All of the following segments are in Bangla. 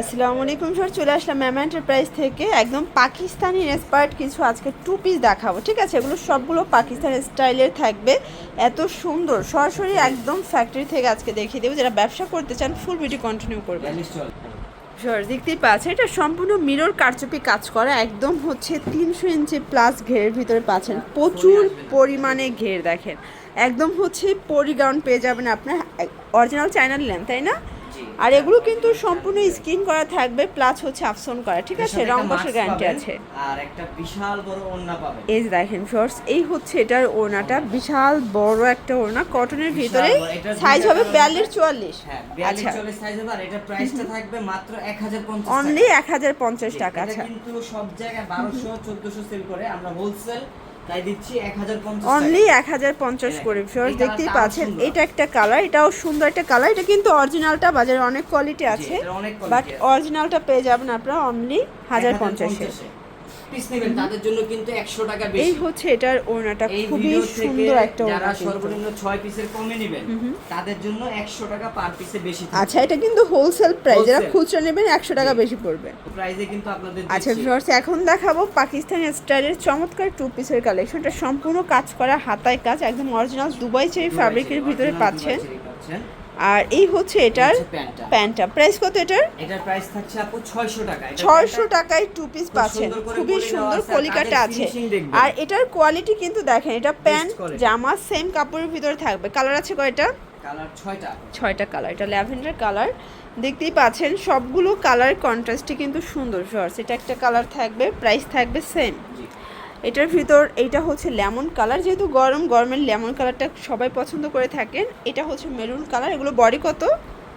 আসসালামু আলাইকুম স্যার চলে আসলাম ম্যাম এন্টারপ্রাইজ থেকে। একদম পাকিস্তানি ইন্সপায়ার্ড কিছু আজকে টু পিস দেখাবো ঠিক আছে? এগুলো সবগুলো পাকিস্তানি স্টাইলের থাকবে। এত সুন্দর সরাসরি একদম ফ্যাক্টরি থেকে আজকে দেখিয়ে দেবো। যারা ব্যবসা করতে চান ফুল ভিডিও কন্টিনিউ করবেন। স্যার দেখতেই পাচ্ছেন এটা সম্পূর্ণ মিরর কারচুপি কাজ করা। একদম হচ্ছে তিনশো ইঞ্চি প্লাস ঘেরের ভিতরে পাচ্ছেন। প্রচুর পরিমাণে ঘের দেখেন। একদম হচ্ছে পরিগাউন পেয়ে যাবেন আপনার। অরিজিনাল চাইনার লেন তাই না? আর এগুলো কিন্তু সম্পূর্ণ স্ক্রিন করা থাকবে প্লাস হচ্ছে আফসন করা ঠিক আছে? রং বসের গ্যারান্টি আছে। আর একটা বিশাল বড় ওন্না পাবেন। এই যে দেখেন শর্টস এই হচ্ছে এটার ওড়নাটা বিশাল বড় একটা ওড়না কটনের ভিতরে সাইজ হবে colour বিয়াল্লিশ চুয়াল্লিশ। হ্যাঁ 42 আচ্ছা। 40 সাইজ হবে আর এটা প্রাইসটা থাকবে মাত্র 1050 অনলি এক হাজার পঞ্চাশ টাকা এটা আচ্ছা। কিন্তু সব জায়গায় 1200 1400 সেল করে আমরা হোলসেল তাই দিচ্ছি 1050 অনলি এক হাজার পঞ্চাশ করে হ্যাঁ, ফিওর দেখতেই পাচ্ছেন এটা একটা কালার এটাও সুন্দর একটা কালার এটা কিন্তু অরিজিনালটা বাজারে অনেক কোয়ালিটি আছে বাট অরিজিনালটা পেয়ে যাবেন আপনারা অনলি হাজার পঞ্চাশে। পিস নেবেন তাদের জন্য কিন্তু 100 টাকা এই বেশি। হচ্ছে এটার ওড়নাটা খুবই সুন্দর একটা যারা ওড়না। সর্বনিম্ন 6 পিসের কমে নেবেন তাদের জন্য 100 টাকা পার পিসে বেশি আচ্ছা এটা কিন্তু হোলসেল প্রাইস যারা। খুচরা নেবেন একশো টাকা বেশি পড়বে। প্রাইসে কিন্তু আপনাদের আচ্ছা ভিউয়ার্স এখন দেখাবো পাকিস্তানি স্টাইলের চমৎকার টু পিসের কালেকশনটা সম্পূর্ণ কাজ করা হাতায় কাজ একদম অরিজিনাল দুবাই চেরি ফ্যাব্রিকের ভিতরে পাচ্ছেন। আর এই হচ্ছে এটার প্যান্টটা। প্রাইস কত এটার? এটার প্রাইস থাকছে আপু 600 টাকা। এটা ছয়শো প্যান্টটা- টাকায় টু পিস পাচ্ছেন। খুবই সুন্দর কলিকাটা আছে। আর এটার কোয়ালিটি কিন্তু দেখেন এটা প্যান্ট। জামা সেম কাপড়ের ভিতরে থাকবে। কালার আছে কয়টা? কালার 6টা ছয়টা কালার এটা ল্যাভেন্ডার কালার দেখতেই পাচ্ছেন সবগুলো কালার কন্ট্রাস্টে কিন্তু সুন্দর শর্টস এটা একটা কালার থাকবে প্রাইস থাকবে সেম জি। এটার ভিতর এইটা হচ্ছে লেমন কালার যেহেতু গরম গরমের লেমন কালারটা সবাই পছন্দ করে থাকেন। এটা হচ্ছে মেরুন কালার এগুলো বডি কত?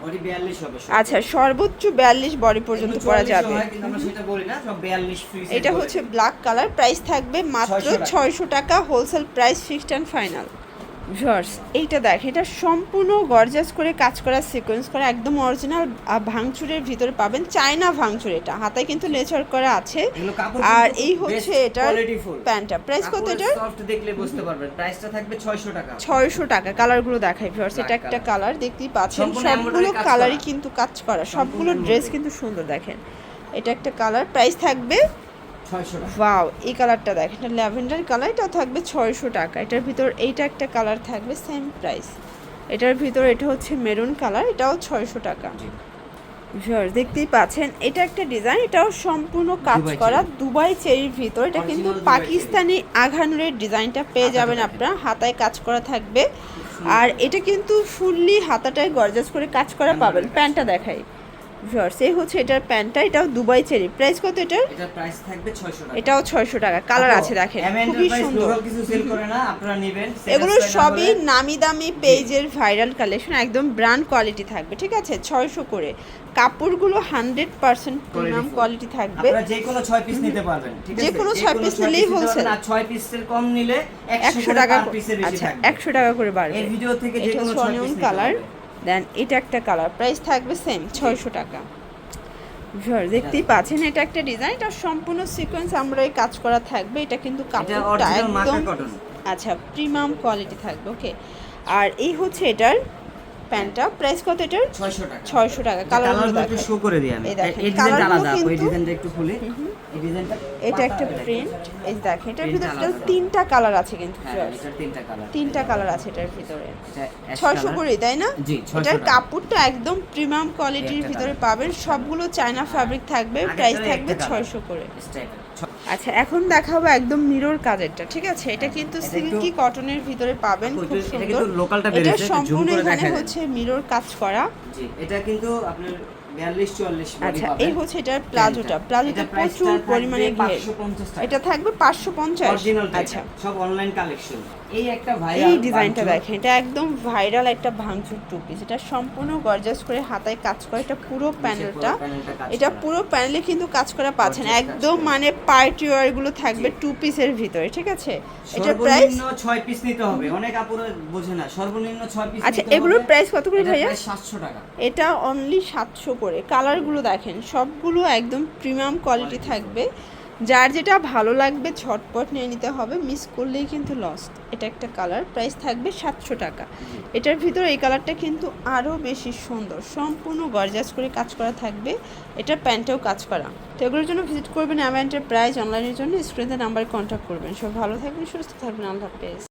ওটি 42 হবে সব। আচ্ছা সর্বোচ্চ বিয়াল্লিশ বডি পর্যন্ত পরা যাবে। কিন্তু আমরা সেটা বলি না সব 42 ফ্রি এটা হচ্ছে ব্ল্যাক কালার প্রাইস থাকবে মাত্র ছয়শো টাকা। Wholesale price fixed and final viewers এইটা দেখ এটা সম্পূর্ণ গর্জাস করে কাজ করা সিকোয়েন্স করা একদম অরিজিনাল ভাঙচুরের ভিতরে পাবেন চায়না ভাঙচুর এটা। হাতায় কিন্তু লেচার করা আছে। আর এই হচ্ছে এটার প্যান্টটা। প্রাইস কত এটার? সফট দেখলে বুঝতে পারবেন। প্রাইসটা থাকবে 600 টাকা। ছয়শো টাকা। কালারগুলো দেখাই ভিউয়ার্স এটা একটা কালার দেখতেই পাচ্ছেন। সবগুলো কালারই কিন্তু কাজ করা। সবগুলো ড্রেস কিন্তু সুন্দর দেখেন। এটা একটা কালার প্রাইস থাকবে 600 ওয়াও এই কালারটা দেখেন এটা ল্যাভেন্ডার কালার এটা থাকবে ছয়শো টাকা। এটার ভিতর এইটা একটা কালার থাকবে সেম প্রাইস এটার ভিতর এটা হচ্ছে মেরুন কালার এটাও ছয়শো টাকা। ভিউয়ার্স দেখতেই পাচ্ছেন এটা একটা ডিজাইন এটাও সম্পূর্ণ কাজ করা দুবাই চেরির ভিতর। এটা কিন্তু পাকিস্তানি আঘানুরের ডিজাইনটা পেয়ে যাবেন। আপনারা হাতায় কাজ করা থাকবে। আর এটা কিন্তু ফুললি হাতাটায় গর্জাস করে কাজ করা পাবেন। প্যান্টটা দেখাই। ভিউয়ার্স এই হচ্ছে এটার প্যান্টটা এটাও দুবাই চেরি। প্রাইস কত এটার? এটার প্রাইস থাকবে 600 টাকা। এটাও ছয়শো টাকা কালার আছে দেখেন খুবই সুন্দর। কিছু সেল করে না আপনারা নেবেন এগুলো সবই নামি দামি পেজের ভাইরাল কালেকশন একদম ব্র্যান্ড কোয়ালিটি থাকবে ঠিক আছে? ছয়শো করে। কাপড়গুলো হান্ড্রেড পার্সেন্ট প্রিমিয়াম কোয়ালিটি থাকবে। আপনারা যে কোনো 6 পিস নিতে পারবেন ঠিক আছে? যে কোনো ছয় piece নিলেই wholesale। না 6 পিসের কম নিলে একশো 100 টাকা পিসের বেশি আচ্ছা থাকবে। একশো টাকা করে বাড়বে এই ভিডিও থেকে যে কোনো হচ্ছে 6 পিস কালার দেন এটা একটা কালার প্রাইস থাকবে সেম ছয়শো টাকা। ভিউয়ার দেখতেই পাচ্ছেন এটা একটা ডিজাইন এটা সম্পূর্ণ সিকোয়েন্স আমরা এই কাজ করা থাকবে এটা কিন্তু কাপড়টা একদম আচ্ছা প্রিমিয়াম কোয়ালিটি থাকবে ওকে আর এই হচ্ছে এটার প্যান্টটা। প্রাইস কত এটার? 600 টাকা। ছয়শো টাকা। কালার একটু শো করে দিই আমি। এই ডিজাইনটা আলাদা ওই ডিজাইনটা একটু খুলি। এই ডিজাইনটা এটা একটা প্রিন্ট এই দেখেন এটার ভিতরে। তিনটা কালার আছে কিন্তু হ্যাঁ তিনটা কালার। তিনটা কালার আছে এটার ভিতরে। এটা ash ছয়শো color। করে তাই না? জি, 600 এটার কাপড়টা একদম প্রিমিয়াম কোয়ালিটির ভিতরে পাবেন। সবগুলো চায়না ফ্যাব্রিক থাকবে প্রাইস থাকবে colour। ছয়শো করে আচ্ছা এখন দেখাবো একদম মিরর কাজেরটা ঠিক আছে? এটা কিন্তু সিল্কি কটনের ভিতরে পাবেন খুব এটা সুন্দর। এটা সম্পূর্ণ এখানে হচ্ছে মিরর কাজ করা। জি এটা কিন্তু আপনার 42 44 বডি আচ্ছা এই হচ্ছে এটার প্লাজোটা। প্লাজোটা প্রচুর পরিমাণে ঘের এটা থাকবে পাঁচশো পঞ্চাশ। আচ্ছা। সব অনলাইন কালেকশন এই একটা এই ডিজাইনটা দেখেন এটা একদম ভাইরাল একটা ভাঙচুর টু পিস এটা সম্পূর্ণ গর্জাস করে হাতায় কাজ করে এটা পুরো প্যানেলটা। এটা পুরো প্যানেলে কিন্তু কাজ করা পাচ্ছেন। একদম মানে পার্টি ওয়ারগুলো থাকবে টু পিসের ভিতরে ঠিক আছে? এটা প্রাইস 6 পিস নিতে হবে। অনেক আপুরা বোঝে না সর্বনিম্ন 6 পিস আচ্ছা এগুলোর প্রাইস কত করে ভাইয়া? 700 টাকা। এটা অনলি সাতশো করে কালারগুলো দেখেন সবগুলো একদম প্রিমিয়াম কোয়ালিটি থাকবে। যার যেটা ভালো লাগবে ঝটপট নিয়ে নিতে হবে মিস করলেই কিন্তু লস্ট এটা একটা কালার প্রাইস থাকবে সাতশো টাকা। এটার ভিতরে এই কালারটা কিন্তু আরও বেশি সুন্দর সম্পূর্ণ গর্জাস করে কাজ করা থাকবে। এটার প্যান্টেও কাজ করা। তো এগুলোর জন্য ভিজিট করবেন অ্যামাউন্টের প্রাইস অনলাইনের জন্য স্ক্রিনে নাম্বার কন্ট্যাক্ট করবেন। সব ভালো থাকবেন সুস্থ থাকবেন আল্লাহ হাফেজ।